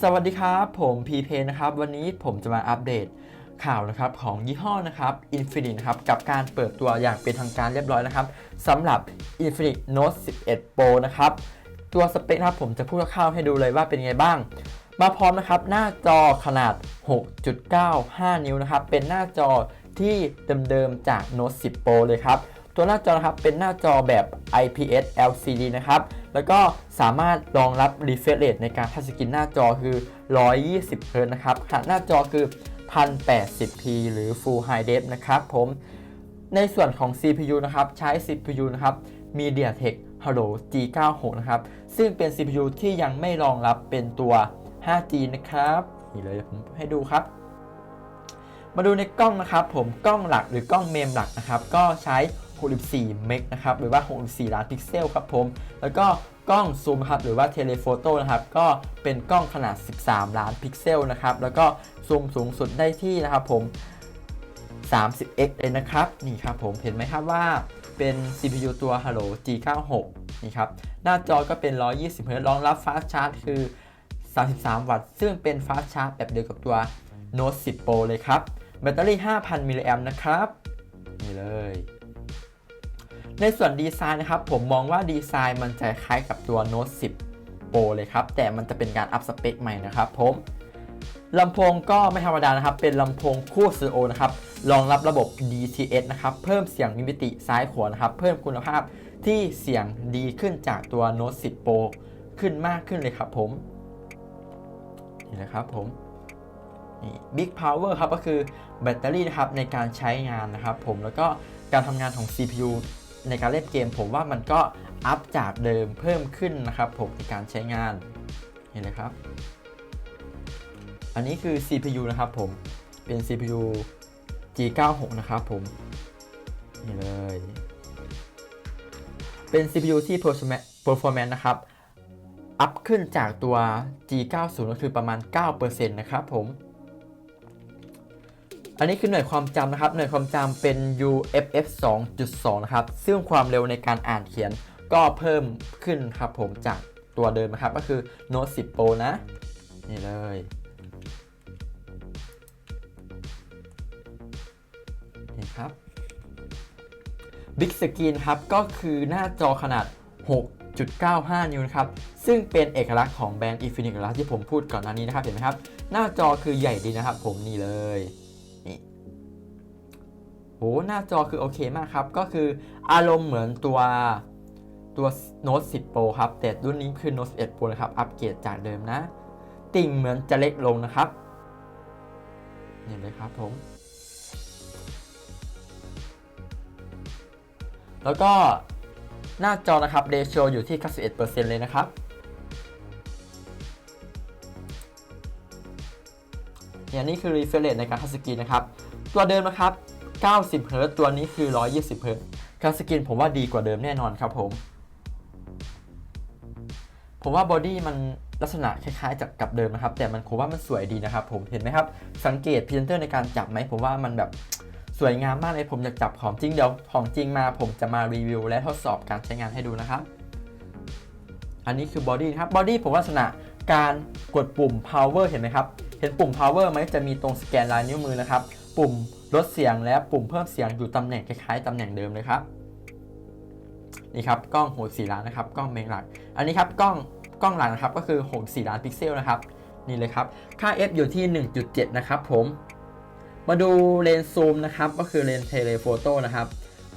สวัสดีครับผมพีเพนะครับ วันนี้ผมจะมาอัปเดตข่าวนะครับของยี่ห้อนะครับ Infinix นะครับกับการเปิดตัวอย่างเป็นทางการเรียบร้อยนะครับสำหรับ Infinix Note 11 Pro นะครับตัวสเปคนะครับผมจะพูดคร่าวๆให้ดูเลยว่าเป็นไงบ้าง มาพร้อมนะครับหน้าจอขนาด 6.95 นิ้วนะครับเป็นหน้าจอที่เดิมๆจาก Note 10 Pro เลยครับ ตัวหน้าจอนะครับเป็นหน้าจอแบบ IPS LCD นะครับ แล้วก็สามารถรองรับ refresh rate ในการทัชสกรีนหน้าจอคือ 120 Hz นะครับ ขนาดหน้าจอคือ 1080p หรือ Full High Def นะครับผม ในส่วนของ CPU นะครับ ใช้ CPU นะครับ MediaTek Hello G96 นะครับ ซึ่งเป็น CPU ที่ยังไม่รองรับเป็นตัว 5G นะครับ นี่เลยผมให้ดูครับมาดูในกล้องนะครับผมกล้องหลักหรือกล้องเมมหลักนะครับ ก็ใช้ 64 เมกนะครับหรือว่า 64 ล้านพิกเซลครับผม แล้วก็กล้องซูมครับหรือว่าเทเลโฟโต้นะครับก็เป็นกล้องขนาด 13 ล้านพิกเซลนะครับแล้วก็ซูมสูงสุดได้ที่นะครับผม 30x เลยนะครับนี่ครับผมเห็นไหมครับว่าเป็น CPU ตัว Hello G96 นี่ครับหน้าจอก็เป็น 120 Hz รองรับ Fast Charge คือ 33 วัตต์ ซึ่งเป็น Fast Charge แบบเดียวกับตัว Note 10 Pro เลยครับ แบตเตอรี่ 5,000 มิลลิแอมป์นะครับ นี่เลย ในส่วนดีไซน์นะครับ ผมมองว่าดีไซน์มันจะคล้ายกับตัว Note 10 Pro เลยครับ แต่มันจะเป็นการอัพสเปคใหม่นะครับผมลำโพงก็ไม่ธรรมดานะครับ เป็นลำโพงคู่ Stereo นะครับ รองรับระบบ DTS นะครับ เพิ่มเสียงมีมิติซ้ายขวานะครับ เพิ่มคุณภาพที่เสียงดีขึ้นจากตัว Note 10 Pro ขึ้นมากขึ้นเลยครับผม นี่นะครับผมนี่ Big Power ครับก็คือแบตเตอรี่นะครับในการใช้งานนะครับผมแล้วก็การทำงานของ CPU ในการเล่นเกมผมว่ามันก็อัพจากเดิมเพิ่มขึ้นนะครับผมในการใช้งานเห็นเลยครับ อันนี้คือ CPU นะครับผมเป็น CPU G96 นะครับผมนี่เลย เป็น CPU ที่ performance performance นะครับ อัพขึ้นจากตัว G90 ก็คือประมาณ 9%นะครับผม อันนี้คือหน่วยความจำนะครับ หน่วยความจำเป็น UFF 2.2 นะครับ ซึ่งความเร็วในการอ่านเขียนก็เพิ่มขึ้นครับผมจากตัวเดิมนะครับ ก็คือ Note 10 Pro นะ นี่เลย นี่ครับ Big Screen ครับ ก็คือหน้าจอขนาด 6.95 นิ้วนครับ ซึ่งเป็นเอกลักษณ์ของแบรนด์ Infinix แล้วที่ผมพูดก่อนหน้านี้นะครับ เห็นไหมครับ หน้าจอคือใหญ่ดีนะครับผมนี่เลย หหน้าจอคือโอเคมากครับ ก็คืออารมณ์เหมือนตัวตัว Note 10 Pro ครับ แต่รุ่นนี้คือ Note 11 Pro นะครับ อัปเกรดจากเดิมนะ ติ่งเหมือนจะเล็กลงนะครับ นี่เลยครับผม แล้วก็หน้าจอนะครับเรโชอยู่ที่ 91%เลยนะครับ อย่างนี้คือ refresh rate ในการทัชสกรีนนะครับ ตัวเดิมนะครับ 90 Hz ตัวนี้คือ 120 Hz การสกรีนผมว่าดีกว่าเดิมแน่นอนครับผม ผมว่าบอดี้มันลักษณะคล้ายๆจากกับเดิมนะครับ แต่มันผมว่ามันสวยดีนะครับ ผมเห็นไหมครับ สังเกตพรีเซนเตอร์ในการจับไหมผมว่ามันแบบสวยงามมากเลยผมอยากจับของจริงเดี๋ยวของจริงมาผมจะมารีวิวและทดสอบการใช้งานให้ดูนะครับ อันนี้คือบอดี้ครับบอดี้ผมลักษณะการกดปุ่ม power เห็นไหมครับ เห็นปุ่ม power ไหมจะมีตรงสแกนลายนิ้วมือนะครับ ปุ่มลดเสียงและปุ่มเพิ่มเสียงอยู่ตำแหน่งคล้ายๆตำแหน่งเดิมเลยครับนี่ครับกล้อง64ล้านนะครับกล้องเมงหลัก อันนี้ครับกล้องกล้องหลังนะครับก็คือ64ล้านพิกเซลนะครับนี่เลยครับค่า f อยู่ที่ 1.7 นะครับผมมาดูเลนส์ซูมนะครับก็คือเลนส์เทเลโฟโต้นะครับ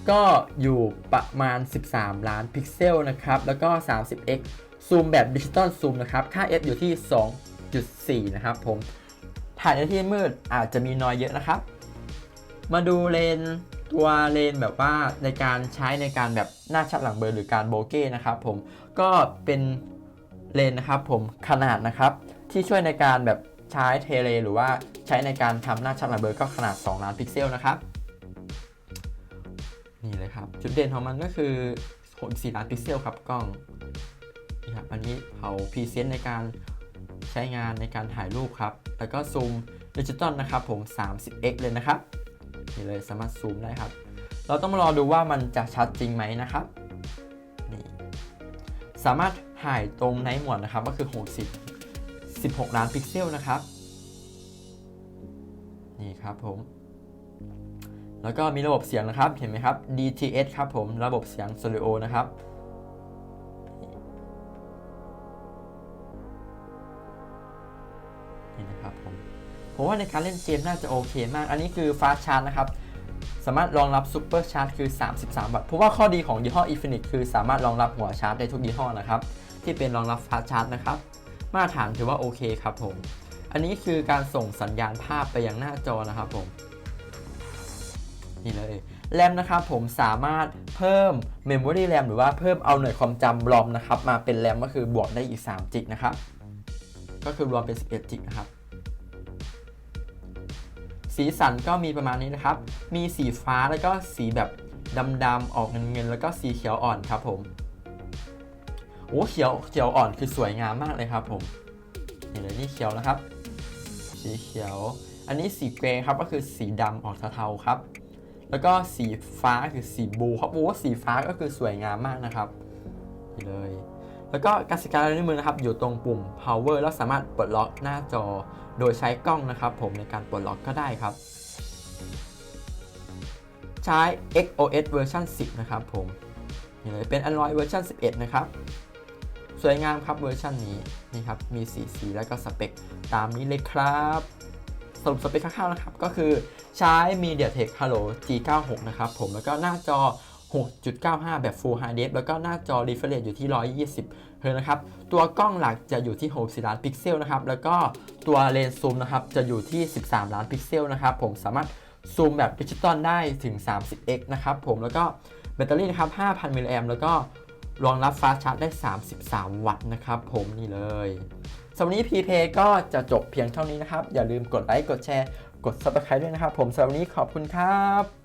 ก็อยู่ประมาณ 13 ล้านพิกเซลนะครับแล้วก็ 30x ซูมแบบดิจิตอลซูมนะครับค่า f อยู่ที่ 2.4 นะครับผมถ่ายในที่มืดอาจจะมีนอยเยอะนะครับ มาดูเลนตัวเลนแบบว่าในการใช้ในการแบบหน้าชัดหลังเบลอหรือการโบเก้นะครับผมก็เป็นเลนนะครับผมขนาดนะครับ ที่ช่วยในการแบบใช้เทเลหรือว่าใช้ในการทำหน้าชัดหลังเบลอก็ขนาด 2 ล้านพิกเซลนะครับนี่เลยครับจุดเด่นของมันก็คือ64ล้านพิกเซลครับกล้องนี่ครับอันนี้เขาพรีเซนต์ในการใช้งานในการถ่ายรูปครับ แล้วก็ซูมดิจิตอลนะครับผม 30x เลยนะครับ นี่เลยสามารถซูมได้ครับ เราต้องมารอดูว่ามันจะชัดจริงไหมนะครับนี่สามารถถ่ายตรงไนหมดนะครับก็คือ 60 16 ล้านพิกเซลนะครับ นี่ครับผม แล้วก็มีระบบเสียงนะครับเห็นไหมครับ DTS ครับผมระบบเสียงโซลีโอนะครับ ผมว่าในการเล่นเกมน่าจะโอเคมาก อันนี้คือฟาสชาร์จนะครับ สามารถรองรับซูเปอร์ชาร์จคือ 33 วัตต์ เพราะว่าข้อดีของยี่ห้อ Infinix คือสามารถรองรับหัวชาร์จได้ทุกยี่ห้อนะครับ ที่เป็นรองรับฟาสชาร์จนะครับ มาตรฐานถือว่าโอเคครับผม อันนี้คือการส่งสัญญาณภาพไปยังหน้าจอนะครับผม นี่เลย แรมนะครับผมสามารถเพิ่ม Memory RAM หรือว่าเพิ่มเอาหน่วยความจำรอมนะครับมาเป็นแรมก็คือบวกได้อีก3จิกนะครับ ก็คือรวมเป็น11จิกนะครับ สีสันก็มีประมาณนี้นะครับ มีสีฟ้าแล้วก็สีแบบดำๆออกเงินๆแล้วก็สีเขียวอ่อนครับผมโอ้เขียวเขียวอ่อนคือสวยงามมากเลยครับผมนี่เลยนี่เขียวนะครับ สีเขียว อันนี้สีเกรย์ครับก็คือสีดำออกเทาๆครับ แล้วก็สีฟ้าคือสีบลูครับโอ้สีฟ้าก็คือสวยงามมากนะครับนี่เลย แล้วก็การสแกนลายนิ้วมือนะครับอยู่ตรงปุ่ม power แล้วสามารถปลดล็อกหน้าจอ โดยใช้กล้องนะครับ ผมในการปลดล็อกก็ได้ครับ ใช้ XOS เวอร์ชัน10 นะครับผมนี่เลยเป็น Android เวอร์ชัน11 นะครับ สวยงามครับเวอร์ชันนี้นี่ครับมีสีสีแล้วก็สเปคตามนี้เลยครับสรุปสเปคคร่าวๆนะครับ ก็คือใช้ MediaTek Hello G96 นะครับผมแล้วก็หน้าจอ 6.95 แบบ Full HD แล้วก็หน้าจอ refresh อยู่ที่ 120 เฮิร์ตนะครับ ตัวกล้องหลักจะอยู่ที่ 64 ล้านพิกเซลนะครับ แล้วก็ตัวเลนส์ซูมนะครับ จะอยู่ที่ 13 ล้านพิกเซลนะครับ ผมสามารถซูมแบบดิจิตอลได้ถึง 30x นะครับผม แล้วก็แบตเตอรี่นะครับ 5,000 มิลลิแอมแล้วก็รองรับฟาสชาร์จได้ 33 วัตต์นะครับ ผมนี่เลยสำหรับวันนี้ PPay ก็จะจบเพียงเท่านี้นะครับ อย่าลืมกดไลค์ กดแชร์ กด Subscribe ด้วยนะครับ ผมสำหรับวันนี้ขอบคุณครับ